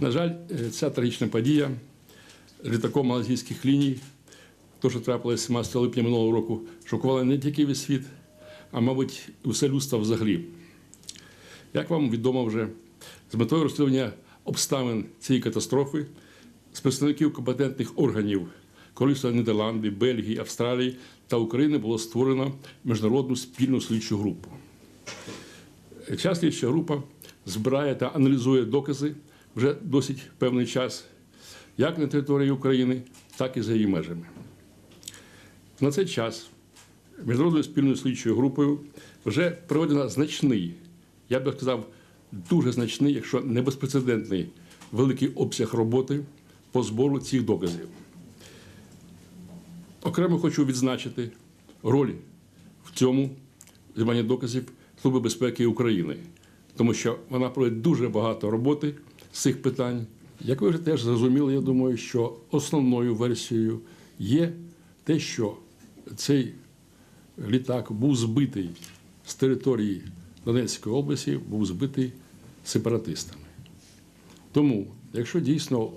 На жаль, е, ця трагічна подія літаком малазійських ліній, то, що трапилося 17 липня минулого року, шокувала не тільки весь світ, а, мабуть, і все людство взагалі. Як вам відомо вже, з метою розслідування обставин цієї катастрофи з представників компетентних органів Королівства Нідерланди, Бельгії, Австралії та України було створено міжнародну спільну слідчу групу. Ця слідча група збирає та аналізує докази вже досить певний час, як на території України, так і за її межами. На цей час міжнародною спільною слідчою групою вже проведено значний, я би сказав, дуже значний, якщо не безпрецедентний, великий обсяг роботи по збору цих доказів. Окремо хочу відзначити роль в цьому зібранні доказів Служби безпеки України, тому що вона проводить дуже багато роботи цих питань. Як ви вже теж зрозуміли, я думаю, що основною версією є те, що цей літак був збитий з території Донецької області, був збитий сепаратистами. Тому, якщо дійсно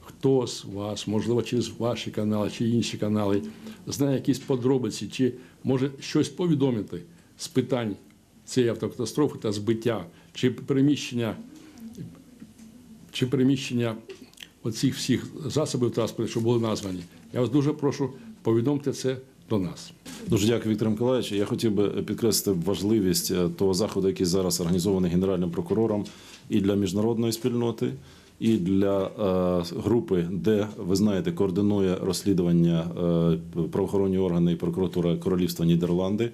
хтось з вас, можливо, через ваші канали чи інші канали, знає якісь подробиці, чи може щось повідомити з питань цієї автокатастрофи та збиття, чи переміщення, чи переміщення оцих всіх засобів транспорту, що були названі, я вас дуже прошу повідомте це до нас. Дуже дякую, Віктор Миколаївич. Я хотів би підкреслити важливість е, того заходу, який зараз організований генеральним прокурором і для міжнародної спільноти, і для е, групи, де ви знаєте, координує розслідування е, правоохоронні органи і прокуратура Королівства Нідерланди.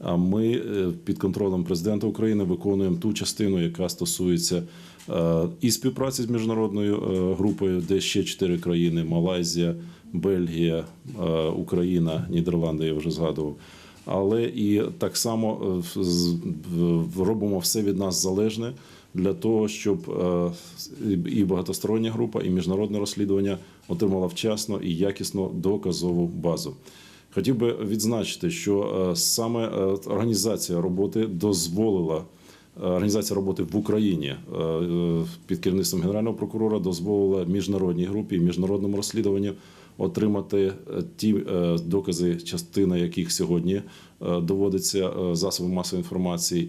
А ми е, під контролем президента України виконуємо ту частину, яка стосується е, і співпраці з міжнародною е, групою, де ще чотири країни: Малайзія, Бельгія, Україна, Нідерланди. Я вже згадував. Але і так само робимо все від нас залежне для того, щоб і багатостороння група, і міжнародне розслідування отримала вчасно і якісно доказову базу. Хотів би відзначити, що е, саме е, організація роботи дозволила. е, Організація роботи в Україні під керівництвом генерального прокурора дозволила міжнародній групі і міжнародному розслідуванню отримати ті докази, частина яких сьогодні доводиться засобами засобам масової інформації,